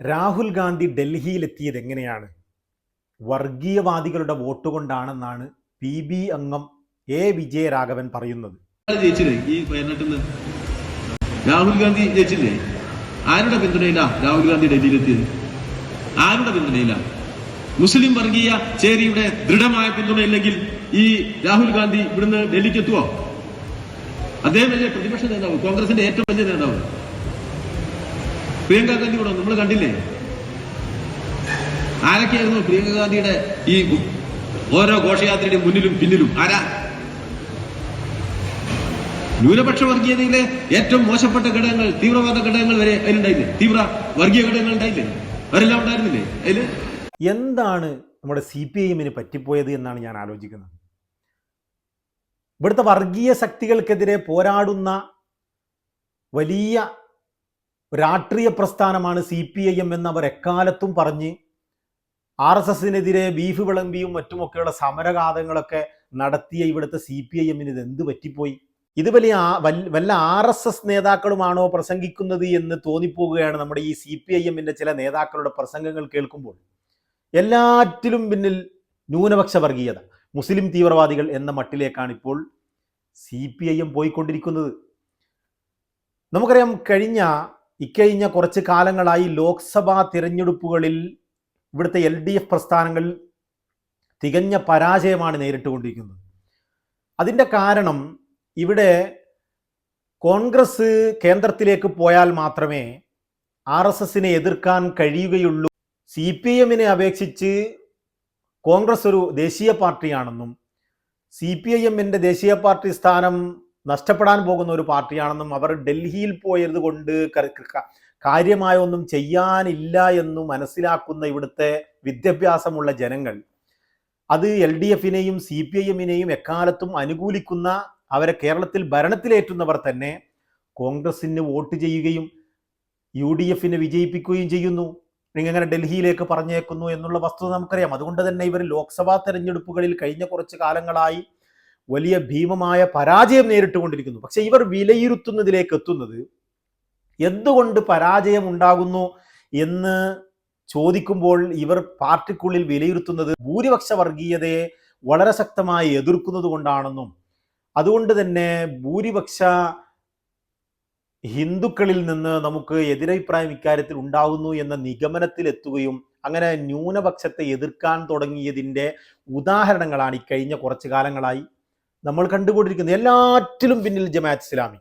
രാഹുൽ ഗാന്ധി ഡൽഹിയിലെത്തിയത് എങ്ങനെയാണ്? വർഗീയവാദികളുടെ വോട്ട് കൊണ്ടാണെന്നാണ് പി ബി അംഗം എ വിജയരാഘവൻ പറയുന്നത്. ഈ രാഹുൽ ഗാന്ധി ജയിച്ചില്ലേ? ആരുടെ പിന്തുണയില്ല രാഹുൽ ഗാന്ധി ഡൽഹിയിലെത്തിയത്? ആരുടെ പിന്തുണയില്ല മുസ്ലിം വർഗീയ ചേരിയുടെ ദൃഢമായ പിന്തുണയില്ലെങ്കിൽ ഈ രാഹുൽ ഗാന്ധി ഇവിടുന്ന് ഡൽഹിക്ക് എത്തുവോ അദ്ദേഹം വലിയ പ്രതിപക്ഷ നേതാവ് കോൺഗ്രസിന്റെ ഏറ്റവും വലിയ നേതാവ്. പ്രിയങ്ക ഗാന്ധി കൂടെ നമ്മൾ കണ്ടില്ലേ? ആരൊക്കെയായിരുന്നു പ്രിയങ്ക ഗാന്ധിയുടെ ഈ ഓരോ ഘോഷയാത്രയുടെ മുന്നിലും പിന്നിലും? ആരാ? ന്യൂനപക്ഷ വർഗീയതയിലെ ഏറ്റവും മോശപ്പെട്ട ഘടകങ്ങൾ തീവ്രവാദ ഘടകങ്ങൾ വരെ അതിലുണ്ടായില്ലേ? തീവ്ര വർഗീയ ഘടകങ്ങൾ ഉണ്ടായില്ലേ? അവരെല്ലാം ഉണ്ടായിരുന്നില്ലേ? അതിൽ? എന്താണ് നമ്മുടെ സി പി ഐ എമ്മിന് പറ്റിപ്പോയത് എന്നാണ് ഞാൻ ആലോചിക്കുന്നത്. ഇവിടുത്തെ വർഗീയ ശക്തികൾക്കെതിരെ പോരാടുന്ന വലിയ രാഷ്ട്രീയ പ്രസ്ഥാനമാണ് സി പി ഐ എം എന്ന് അവർ എക്കാലത്തും പറഞ്ഞ് ആർ എസ് എസിനെതിരെ ബീഫ് വിളമ്പിയും മറ്റുമൊക്കെയുള്ള സമരഘാതങ്ങളൊക്കെ നടത്തിയ ഇവിടുത്തെ സി പി ഐ എമ്മിന് ഇത് എന്ത് പറ്റിപ്പോയി? ഇത് വലിയ വല്ല ആർ എസ് എസ് നേതാക്കളുമാണോ പ്രസംഗിക്കുന്നത് എന്ന് തോന്നിപ്പോകുകയാണ് നമ്മുടെ ഈ സി പി ഐ എമ്മിന്റെ ചില നേതാക്കളുടെ പ്രസംഗങ്ങൾ കേൾക്കുമ്പോൾ. എല്ലാറ്റിലും പിന്നിൽ ന്യൂനപക്ഷ വർഗീയത മുസ്ലിം തീവ്രവാദികൾ എന്ന മട്ടിലേക്കാണ് ഇപ്പോൾ സി പി ഐ എം പോയിക്കൊണ്ടിരിക്കുന്നത്. നമുക്കറിയാം കഴിഞ്ഞ ഇക്കഴിഞ്ഞ കുറച്ച് കാലങ്ങളായി ലോക്സഭാ തിരഞ്ഞെടുപ്പുകളിൽ ഇവിടുത്തെ എൽ ഡി എഫ് പ്രസ്ഥാനങ്ങൾ തികഞ്ഞ പരാജയമാണ് നേരിട്ടുകൊണ്ടിരിക്കുന്നത്. അതിന്റെ കാരണം ഇവിടെ കോൺഗ്രസ് കേന്ദ്രത്തിലേക്ക് പോയാൽ മാത്രമേ ആർ എസ് എസിനെ എതിർക്കാൻ കഴിയുകയുള്ളൂ. സി പി എമ്മിനെ അപേക്ഷിച്ച് കോൺഗ്രസ് ഒരു ദേശീയ പാർട്ടിയാണെന്നും സി പി ഐ എമ്മിന്റെ ദേശീയ പാർട്ടി സ്ഥാനം നഷ്ടപ്പെടാൻ പോകുന്ന ഒരു പാർട്ടിയാണെന്നും അവർ ഡൽഹിയിൽ പോയത് കൊണ്ട് കാര്യമായ ഒന്നും ചെയ്യാനില്ല എന്നു മനസ്സിലാക്കുന്ന ഇവിടുത്തെ വിദ്യാഭ്യാസമുള്ള ജനങ്ങൾ അത് എൽ ഡി എഫിനെയും സി പി ഐ എമ്മിനെയും എക്കാലത്തും അനുകൂലിക്കുന്ന അവരെ കേരളത്തിൽ ഭരണത്തിലേറ്റുന്നവർ തന്നെ കോൺഗ്രസിന് വോട്ട് ചെയ്യുകയും യു ഡി എഫിനെ വിജയിപ്പിക്കുകയും ചെയ്യുന്നു. എങ്ങനെ ഡൽഹിയിലേക്ക് പറഞ്ഞേക്കുന്നു എന്നുള്ള വസ്തുത നമുക്കറിയാം. അതുകൊണ്ട് തന്നെ ഇവർ ലോക്സഭാ തെരഞ്ഞെടുപ്പുകളിൽ കഴിഞ്ഞ കുറച്ച് കാലങ്ങളായി വലിയ ഭീമമായ പരാജയം നേരിട്ടുകൊണ്ടിരിക്കുന്നു. പക്ഷെ ഇവർ വിലയിരുത്തുന്നതിലേക്ക് എത്തുന്നത് എന്തുകൊണ്ട് പരാജയം ഉണ്ടാകുന്നു എന്ന് ചോദിക്കുമ്പോൾ ഇവർ പാർട്ടിക്കുള്ളിൽ വിലയിരുത്തുന്നത് ഭൂരിപക്ഷ വർഗീയതയെ വളരെ ശക്തമായി എതിർക്കുന്നത് കൊണ്ടാണെന്നും അതുകൊണ്ട് തന്നെ ഭൂരിപക്ഷ ഹിന്ദുക്കളിൽ നിന്ന് നമുക്ക് എതിരഭിപ്രായം ഇക്കാര്യത്തിൽ ഉണ്ടാകുന്നു എന്ന നിഗമനത്തിൽ എത്തുകയും അങ്ങനെ ന്യൂനപക്ഷത്തെ എതിർക്കാൻ തുടങ്ങിയതിന്റെ ഉദാഹരണങ്ങളാണ് ഈ കഴിഞ്ഞ കുറച്ചു കാലങ്ങളായി നമ്മൾ കണ്ടുകൊണ്ടിരിക്കുന്നത് എല്ലാറ്റിലും പിന്നിൽ ജമാഅത്ത് ഇസ്ലാമി.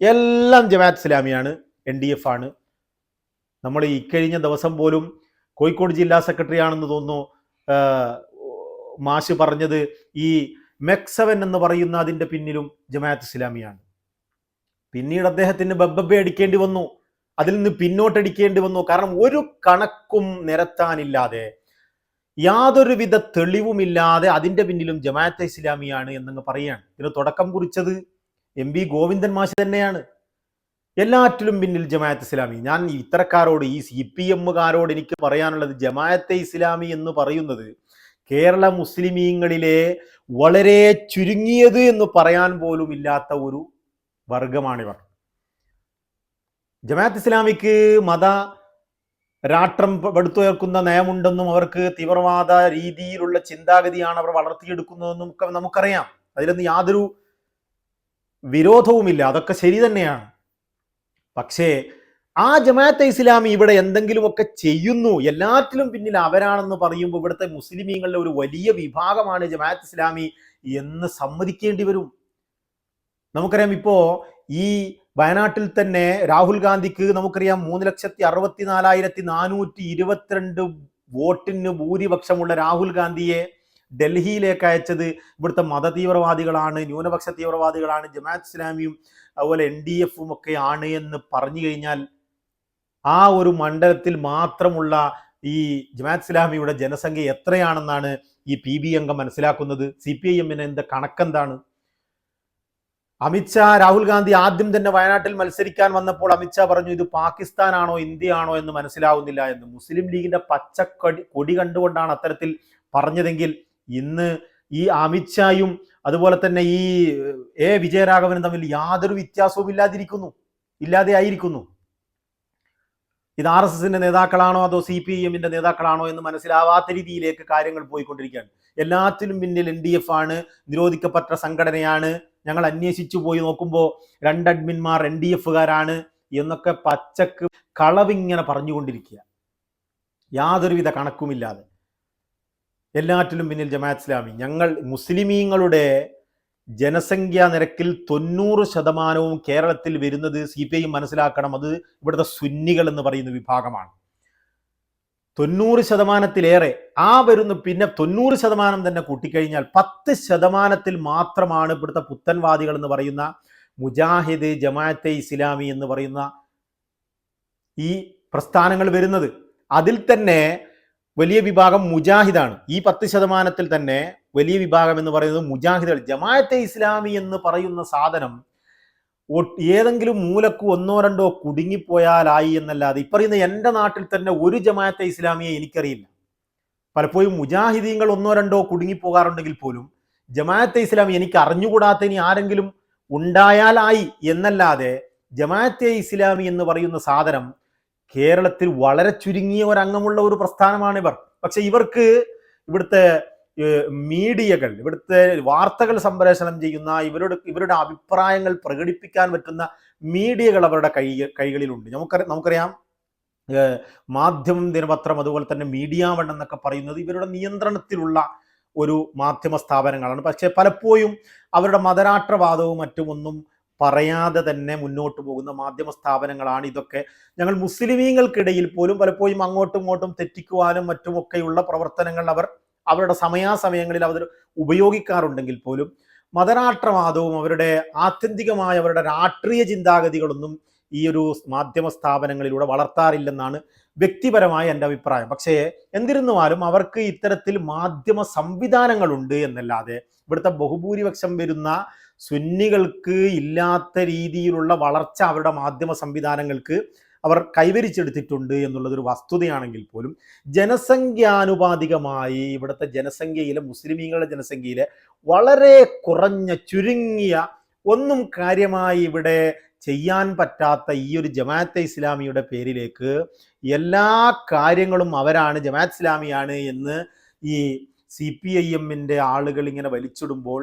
എല്ലാം ജമാഅത്ത് ഇസ്ലാമിയാണ് എൻ ഡി എഫ് ആണ്. നമ്മൾ ഈ കഴിഞ്ഞ ദിവസം പോലും കോഴിക്കോട് ജില്ലാ സെക്രട്ടറി ആണെന്ന് തോന്നുന്നു മാഷ് പറഞ്ഞത് ഈ മെക്സവൻ എന്ന് പറയുന്ന അതിന്റെ പിന്നിലും ജമാഅത്ത് ഇസ്ലാമിയാണ്. പിന്നീട് അദ്ദേഹത്തിന് ബബ്ബബെ അടിക്കേണ്ടി വന്നു. അതിൽ നിന്ന് പിന്നോട്ടടിക്കേണ്ടി വന്നു. കാരണം ഒരു കണക്കും നിരത്താനില്ലാതെ യാതൊരുവിധ തെളിവുമില്ലാതെ അതിന്റെ പിന്നിലും ജമാഅത്തെ ഇസ്ലാമിയാണ് എന്നങ്ങ് പറയുകയാണ്. ഇതിന് തുടക്കം കുറിച്ചത് എം വി ഗോവിന്ദൻ മാഷ് തന്നെയാണ്. എല്ലാറ്റിലും പിന്നിൽ ജമാഅത്ത് ഇസ്ലാമി. ഞാൻ ഇത്തരക്കാരോട് ഈ സി പി എമ്മുകാരോട് എനിക്ക് പറയാനുള്ളത് ജമാഅത്തെ ഇസ്ലാമി എന്ന് പറയുന്നത് കേരള മുസ്ലിമീങ്ങളിലെ വളരെ ചുരുങ്ങിയത് എന്ന് പറയാൻ പോലും ഇല്ലാത്ത ഒരു വർഗമാണിവർ. ജമാഅത്ത് ഇസ്ലാമിക്ക് മത രാഷ്ട്രം പടുത്തുയർക്കുന്ന നയമുണ്ടെന്നും അവർക്ക് തീവ്രവാദ രീതിയിലുള്ള ചിന്താഗതിയാണ് അവർ വളർത്തിയെടുക്കുന്നതെന്നും ഒക്കെ നമുക്കറിയാം. അതിലൊന്നും യാതൊരു വിരോധവുമില്ല. അതൊക്കെ ശരി തന്നെയാണ്. പക്ഷേ ആ ജമാഅത്തെ ഇസ്ലാമി ഇവിടെ എന്തെങ്കിലുമൊക്കെ ചെയ്യുന്നു. എല്ലാത്തിലും പിന്നിൽ അവരാണെന്ന് പറയുമ്പോൾ ഇവിടുത്തെ മുസ്ലിമീങ്ങളുടെ ഒരു വലിയ വിഭാഗമാണ് ജമാഅത്ത് ഇസ്ലാമി എന്ന് സമ്മതിക്കേണ്ടി വരും. നമുക്കറിയാം ഇപ്പോ ഈ വയനാട്ടിൽ തന്നെ രാഹുൽ ഗാന്ധിക്ക് നമുക്കറിയാം മൂന്ന് ലക്ഷത്തി അറുപത്തി നാലായിരത്തി നാനൂറ്റി ഇരുപത്തിരണ്ട് വോട്ടിന് ഭൂരിപക്ഷമുള്ള രാഹുൽ ഗാന്ധിയെ ഡൽഹിയിലേക്ക് അയച്ചത് ഇവിടുത്തെ മത തീവ്രവാദികളാണ് ന്യൂനപക്ഷ തീവ്രവാദികളാണ് ജമാഅത്ത് ഇസ്ലാമിയും അതുപോലെ എൻ ഡി എഫും ഒക്കെ ആണ് എന്ന് പറഞ്ഞു കഴിഞ്ഞാൽ ആ ഒരു മണ്ഡലത്തിൽ മാത്രമുള്ള ഈ ജമാഅത്ത് ഇസ്ലാമിയുടെ ജനസംഖ്യ എത്രയാണെന്നാണ് ഈ പി ബി അംഗം മനസ്സിലാക്കുന്നത്. സി പി ഐ എമ്മിന് എന്താ കണക്കെന്താണ്? അമിത്ഷാ രാഹുൽ ഗാന്ധി ആദ്യം തന്നെ വയനാട്ടിൽ മത്സരിക്കാൻ വന്നപ്പോൾ അമിത്ഷാ പറഞ്ഞു ഇത് പാകിസ്ഥാനാണോ ഇന്ത്യയാണോ എന്ന് മനസ്സിലാവുന്നില്ല എന്ന്. മുസ്ലിം ലീഗിന്റെ പച്ചക്കൊടി കൊടി കണ്ടുകൊണ്ടാണ് അത്തരത്തിൽ പറഞ്ഞതെങ്കിൽ ഇന്ന് ഈ അമിത്ഷായും അതുപോലെ തന്നെ ഈ എ വിജയരാഘവനും തമ്മിൽ യാതൊരു വ്യത്യാസവും ഇല്ലാതിരിക്കുന്നു ഇല്ലാതെ ആയിരിക്കുന്നു ഇത് ആർ എസ് എസിന്റെ നേതാക്കളാണോ അതോ സി പി എമ്മിന്റെ നേതാക്കളാണോ എന്ന് മനസ്സിലാവാത്ത രീതിയിലേക്ക് കാര്യങ്ങൾ പോയിക്കൊണ്ടിരിക്കുകയാണ്. എല്ലാത്തിലും പിന്നിൽ എൻ ഡി എഫ് ആണ് നിരോധിക്കപ്പെട്ട സംഘടനയാണ്. ഞങ്ങൾ അന്വേഷിച്ചു പോയി നോക്കുമ്പോൾ രണ്ട് അഡ്മിന്മാർ എൻ ഡി എഫുകാരാണ് എന്നൊക്കെ പച്ചക്ക് കളവിങ്ങനെ പറഞ്ഞുകൊണ്ടിരിക്കുക യാതൊരുവിധ കണക്കുമില്ലാതെ. എല്ലാറ്റിലും പിന്നിൽ ജമാഅത്ത് ഇസ്ലാമി. ഞങ്ങൾ മുസ്ലിമീങ്ങളുടെ ജനസംഖ്യാ നിരക്കിൽ തൊണ്ണൂറ് ശതമാനവും കേരളത്തിൽ വരുന്നത് സി പി ഐ മനസ്സിലാക്കണം. അത് ഇവിടുത്തെ സുന്നികൾ എന്ന് പറയുന്ന വിഭാഗമാണ്. തൊണ്ണൂറ് ശതമാനത്തിലേറെ ആ വരുന്ന പിന്നെ തൊണ്ണൂറ് ശതമാനം തന്നെ കൂട്ടിക്കഴിഞ്ഞാൽ പത്ത് ശതമാനത്തിൽ മാത്രമാണ് ഇവിടുത്തെ പുത്തൻവാദികൾ എന്ന് പറയുന്ന മുജാഹിദ് ജമാഅത്തെ ഇസ്ലാമി എന്ന് പറയുന്ന ഈ പ്രസ്ഥാനങ്ങൾ വരുന്നത്. അതിൽ തന്നെ വലിയ വിഭാഗം മുജാഹിദാണ്. ഈ പത്ത് ശതമാനത്തിൽ തന്നെ വലിയ വിഭാഗം എന്ന് പറയുന്നത് മുജാഹിദുകൾ. ജമാഅത്തെ ഇസ്ലാമി എന്ന് പറയുന്ന സാധനം ഏതെങ്കിലും മൂലക്ക് ഒന്നോ രണ്ടോ കുടുങ്ങിപ്പോയാലായി എന്നല്ലാതെ ഈ പറയുന്ന എന്റെ നാട്ടിൽ തന്നെ ഒരു ജമാഅത്തെ ഇസ്ലാമിയെ എനിക്കറിയില്ല. പലപ്പോഴും മുജാഹിദീങ്ങൾ ഒന്നോ രണ്ടോ കുടുങ്ങിപ്പോകാറുണ്ടെങ്കിൽ പോലും ജമാഅത്തെ ഇസ്ലാമി എനിക്ക് അറിഞ്ഞുകൂടാത്ത ഇനി ആരെങ്കിലും ഉണ്ടായാലായി എന്നല്ലാതെ ജമാഅത്തെ ഇസ്ലാമി എന്ന് പറയുന്ന സാധനം കേരളത്തിൽ വളരെ ചുരുങ്ങിയ ഒരു അംഗമുള്ള ഒരു പ്രസ്ഥാനമാണ് ഇവർ പക്ഷെ ഇവർക്ക് ഇവിടുത്തെ മീഡിയകൾ ഇവിടുത്തെ വാർത്തകൾ സംപ്രേഷണം ചെയ്യുന്ന ഇവരുടെ ഇവരുടെ അഭിപ്രായങ്ങൾ പ്രകടിപ്പിക്കാൻ പറ്റുന്ന മീഡിയകൾ അവരുടെ കൈ കൈകളിലുണ്ട്. നമുക്ക് നമുക്കറിയാം മാധ്യമം ദിനപത്രം അതുപോലെ തന്നെ മീഡിയ വൺ എന്നൊക്കെ പറയുന്നത് ഇവരുടെ നിയന്ത്രണത്തിലുള്ള ഒരു മാധ്യമ സ്ഥാപനങ്ങളാണ്. പക്ഷെ പലപ്പോഴും അവരുടെ മതരാഷ്ട്രവാദവും മറ്റും ഒന്നും പറയാതെ തന്നെ മുന്നോട്ട് പോകുന്ന മാധ്യമ സ്ഥാപനങ്ങളാണ് ഇതൊക്കെ. ഞങ്ങൾ മുസ്ലിമീങ്ങൾക്കിടയിൽ പോലും പലപ്പോഴും അങ്ങോട്ടും ഇങ്ങോട്ടും തെറ്റിക്കുവാനും മറ്റുമൊക്കെയുള്ള പ്രവർത്തനങ്ങൾ അവർ അവരുടെ സമയാസമയങ്ങളിൽ അവർ ഉപയോഗിക്കാറുണ്ടെങ്കിൽ പോലും മതരാഷ്ട്രവാദവും അവരുടെ ആത്യന്തികമായ അവരുടെ രാഷ്ട്രീയ ചിന്താഗതികളൊന്നും ഈ ഒരു മാധ്യമ സ്ഥാപനങ്ങളിലൂടെ വളർത്താറില്ലെന്നാണ് വ്യക്തിപരമായ എന്റെ അഭിപ്രായം. പക്ഷേ എന്നിരുന്നാലും അവർക്ക് ഇത്തരത്തിൽ മാധ്യമ സംവിധാനങ്ങളുണ്ട് എന്നല്ലാതെ ഇവിടുത്തെ ബഹുഭൂരിപക്ഷം വരുന്ന സുന്നികൾക്ക് ഇല്ലാത്ത രീതിയിലുള്ള വളർച്ച അവരുടെ മാധ്യമ സംവിധാനങ്ങൾക്ക് അവർ കൈവരിച്ചെടുത്തിട്ടുണ്ട് എന്നുള്ളതൊരു വസ്തുതയാണെങ്കിൽ പോലും ജനസംഖ്യാനുപാതികമായി ഇവിടുത്തെ ജനസംഖ്യയിലെ മുസ്ലിമീങ്ങളുടെ ജനസംഖ്യയിലെ വളരെ കുറഞ്ഞ ചുരുങ്ങിയ ഒന്നും കാര്യമായി ഇവിടെ ചെയ്യാൻ പറ്റാത്ത ഈ ഒരു ജമാഅത്തെ ഇസ്ലാമിയുടെ പേരിലേക്ക് എല്ലാ കാര്യങ്ങളും അവരാണ് ജമാഅത്ത് ഇസ്ലാമിയാണ് എന്ന് ഈ സി പി ഐ എമ്മിന്റെ ആളുകൾ ഇങ്ങനെ വലിച്ചിടുമ്പോൾ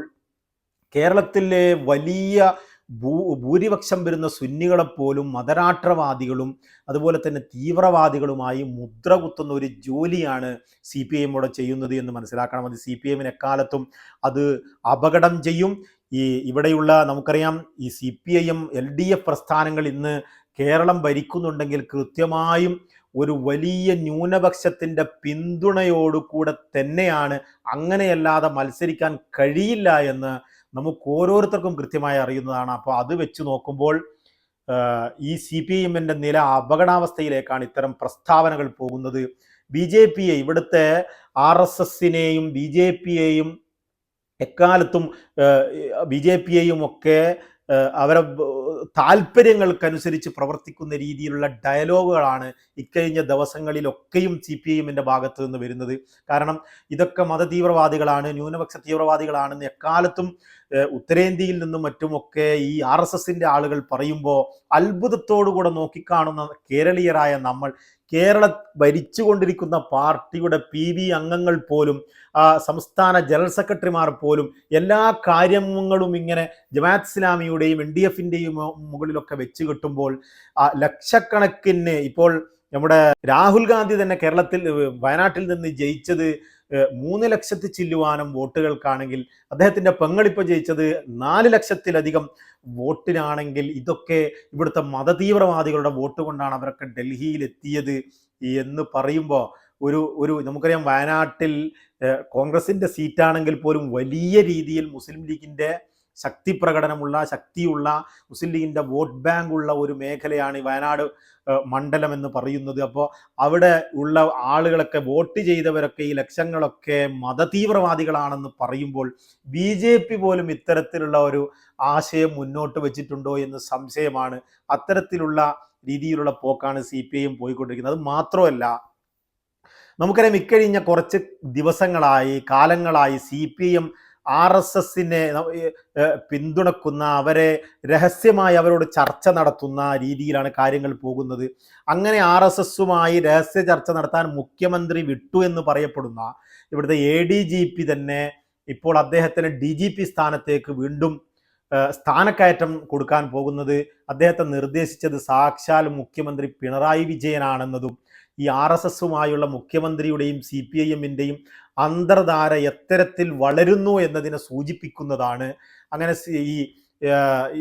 കേരളത്തിലെ വലിയ ഭൂ ഭൂരിപക്ഷം വരുന്ന സുന്നികളെപ്പോലും മതരാഷ്ട്രവാദികളും അതുപോലെ തന്നെ തീവ്രവാദികളുമായി മുദ്ര കുത്തുന്ന ഒരു ജോലിയാണ് സി പി എം ഇവിടെ ചെയ്യുന്നത് എന്ന് മനസ്സിലാക്കണം. അത് സി പി എമ്മിന് എക്കാലത്തും അത് അപകടം ചെയ്യും. ഈ ഇവിടെയുള്ള നമുക്കറിയാം ഈ C P I M L D F പ്രസ്ഥാനങ്ങൾ ഇന്ന് കേരളം ഭരിക്കുന്നുണ്ടെങ്കിൽ കൃത്യമായും ഒരു വലിയ ന്യൂനപക്ഷത്തിന്റെ പിന്തുണയോടുകൂടെ തന്നെയാണ് അങ്ങനെയല്ലാതെ മത്സരിക്കാൻ കഴിയില്ല എന്ന് നമുക്ക് ഓരോരുത്തർക്കും കൃത്യമായി അറിയുന്നതാണ്. അപ്പോൾ അത് വെച്ച് നോക്കുമ്പോൾ ഈ സി പി എമ്മിന്റെ നില അപകടാവസ്ഥയിലേക്കാണ് ഇത്തരം പ്രസ്താവനകൾ പോകുന്നത്. ബി ജെ പിയെ ഇവിടുത്തെ ആർ എസ് എസിനെയും ബി ജെ പിയെയും എക്കാലത്തും ബി ജെ പിയെയും ഒക്കെ അവരെ താല്പര്യങ്ങൾക്കനുസരിച്ച് പ്രവർത്തിക്കുന്ന രീതിയിലുള്ള ഡയലോഗുകളാണ് ഇക്കഴിഞ്ഞ ദിവസങ്ങളിലൊക്കെയും സി പി എമ്മിന്റെ ഭാഗത്തു നിന്ന് വരുന്നത്. കാരണം ഇതൊക്കെ മതതീവ്രവാദികളാണ് ന്യൂനപക്ഷ തീവ്രവാദികളാണെന്ന് എക്കാലത്തും ഉത്തരേന്ത്യയിൽ നിന്നും മറ്റുമൊക്കെ ഈ ആർ എസ് എസിന്റെ ആളുകൾ പറയുമ്പോൾ അത്ഭുതത്തോടുകൂടെ നോക്കിക്കാണുന്ന കേരളീയരായ നമ്മൾ കേരള ഭരിച്ചുകൊണ്ടിരിക്കുന്ന പാർട്ടിയുടെ പി വി അംഗങ്ങൾ പോലും സംസ്ഥാന ജനറൽ സെക്രട്ടറിമാർ പോലും എല്ലാ കാര്യങ്ങളും ഇങ്ങനെ ജമാഅത്ത് ഇസ്ലാമിയുടെയും എൻ ഡി എഫിന്റെയും മുകളിലൊക്കെ വെച്ച് കിട്ടുമ്പോൾ ലക്ഷക്കണക്കിന് ഇപ്പോൾ നമ്മുടെ രാഹുൽ ഗാന്ധി തന്നെ കേരളത്തിൽ വയനാട്ടിൽ നിന്ന് ജയിച്ചത് മൂന്ന് ലക്ഷത്തി ചില്ലുവാനും വോട്ടുകൾക്കാണെങ്കിൽ അദ്ദേഹത്തിന്റെ പെങ്ങളിപ്പോൾ ജയിച്ചത് നാല് ലക്ഷത്തിലധികം വോട്ടിനാണെങ്കിൽ ഇതൊക്കെ ഇവിടുത്തെ മതതീവ്രവാദികളുടെ വോട്ട് കൊണ്ടാണ് അവരൊക്കെ ഡൽഹിയിൽ എത്തിയത് എന്ന് പറയുമ്പോൾ ഒരു ഒരു നമുക്കറിയാം വയനാട്ടിൽ കോൺഗ്രസിന്റെ സീറ്റാണെങ്കിൽ പോലും വലിയ രീതിയിൽ മുസ്ലിം ലീഗിന്റെ ശക്തി പ്രകടനമുള്ള ശക്തിയുള്ള മുസ്ലിം ലീഗിന്റെ വോട്ട് ബാങ്ക് ഉള്ള ഒരു മേഖലയാണ് ഈ വയനാട് മണ്ഡലം എന്ന് പറയുന്നത്. അപ്പോൾ അവിടെ ഉള്ള ആളുകളൊക്കെ വോട്ട് ചെയ്തവരൊക്കെ ഈ ലക്ഷങ്ങളൊക്കെ മതതീവ്രവാദികളാണെന്ന് പറയുമ്പോൾ ബി ജെ പി പോലും ഇത്തരത്തിലുള്ള ഒരു ആശയം മുന്നോട്ട് വെച്ചിട്ടുണ്ടോ എന്ന് സംശയമാണ്. അത്തരത്തിലുള്ള രീതിയിലുള്ള പോക്കാണ് സി പി ഐ എം പോയിക്കൊണ്ടിരിക്കുന്നത്. അത് മാത്രമല്ല നമുക്കറിയാം ഇക്കഴിഞ്ഞ കുറച്ച് ദിവസങ്ങളായി കാലങ്ങളായി C P M R S എസിനെ പിന്തുണക്കുന്ന അവരെ രഹസ്യമായി അവരോട് ചർച്ച നടത്തുന്ന രീതിയിലാണ് കാര്യങ്ങൾ പോകുന്നത്. അങ്ങനെ ആർ എസ് എസുമായി രഹസ്യ ചർച്ച നടത്താൻ മുഖ്യമന്ത്രി വിട്ടു എന്ന് പറയപ്പെടുന്ന ഇവിടുത്തെ എ ഡി ജി പി തന്നെ ഇപ്പോൾ അദ്ദേഹത്തിന് ഡി ജി പി സ്ഥാനത്തേക്ക് വീണ്ടും സ്ഥാനക്കയറ്റം കൊടുക്കാൻ പോകുന്നത്. അദ്ദേഹത്തെ നിർദ്ദേശിച്ചത് സാക്ഷാൽ മുഖ്യമന്ത്രി പിണറായി വിജയനാണെന്നതും ഈ ആർ എസ് എസുമായുള്ള മുഖ്യമന്ത്രിയുടെയും സി പി ഐ എമ്മിന്റെയും അന്തർധാര എത്തരത്തിൽ വളരുന്നു എന്നതിനെ സൂചിപ്പിക്കുന്നതാണ്. അങ്ങനെ ഈ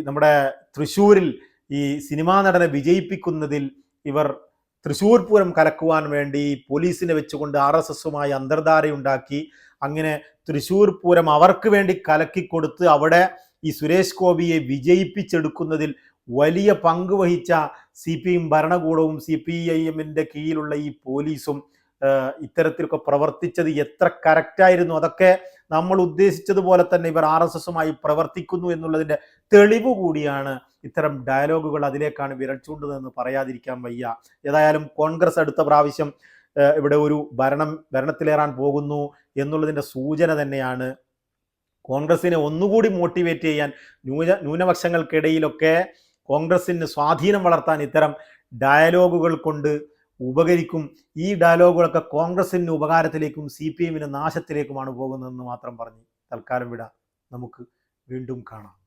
നമ്മുടെ തൃശ്ശൂരിൽ ഈ സിനിമാ നടനെ വിജയിപ്പിക്കുന്നതിൽ ഇവർ തൃശ്ശൂർ പൂരം കലക്കുവാൻ വേണ്ടി പോലീസിനെ വെച്ചുകൊണ്ട് ആർ എസ് എസുമായി അന്തർധാരയുണ്ടാക്കി. അങ്ങനെ തൃശ്ശൂർ പൂരം അവർക്ക് വേണ്ടി കലക്കിക്കൊടുത്ത് അവിടെ ഈ സുരേഷ് ഗോപിയെ വിജയിപ്പിച്ചെടുക്കുന്നതിൽ വലിയ പങ്ക് വഹിച്ച സി പി എം ഭരണകൂടവും സി പി ഐ എമ്മിന്റെ കീഴിലുള്ള ഈ പോലീസും ഇത്തരത്തിലൊക്കെ പ്രവർത്തിച്ചത് എത്ര കറക്റ്റായിരുന്നു അതൊക്കെ നമ്മൾ ഉദ്ദേശിച്ചതുപോലെ തന്നെ ഇവർ ആർ എസ് എസുമായി പ്രവർത്തിക്കുന്നു എന്നുള്ളതിന്റെ തെളിവ് കൂടിയാണ് ഇത്തരം ഡയലോഗുകൾ അതിലേക്കാണ് വിരൽ പറയാതിരിക്കാൻ വയ്യ. ഏതായാലും കോൺഗ്രസ് അടുത്ത പ്രാവശ്യം ഇവിടെ ഒരു ഭരണം ഭരണത്തിലേറാൻ പോകുന്നു എന്നുള്ളതിന്റെ സൂചന തന്നെയാണ്. കോൺഗ്രസിനെ ഒന്നുകൂടി മോട്ടിവേറ്റ് ചെയ്യാൻ ന്യൂന ന്യൂനപക്ഷങ്ങൾക്കിടയിലൊക്കെ കോൺഗ്രസിന് സ്വാധീനം വളർത്താൻ ഇത്തരം ഡയലോഗുകൾ കൊണ്ട് ഉപകരിക്കും. ഈ ഡയലോഗുകളൊക്കെ കോൺഗ്രസിന് ഉപകാരത്തിലേക്കും സി പി എമ്മിന് നാശത്തിലേക്കുമാണ് പോകുന്നതെന്ന് മാത്രം പറഞ്ഞ് തൽക്കാലം വിടാം. നമുക്ക് വീണ്ടും കാണാം.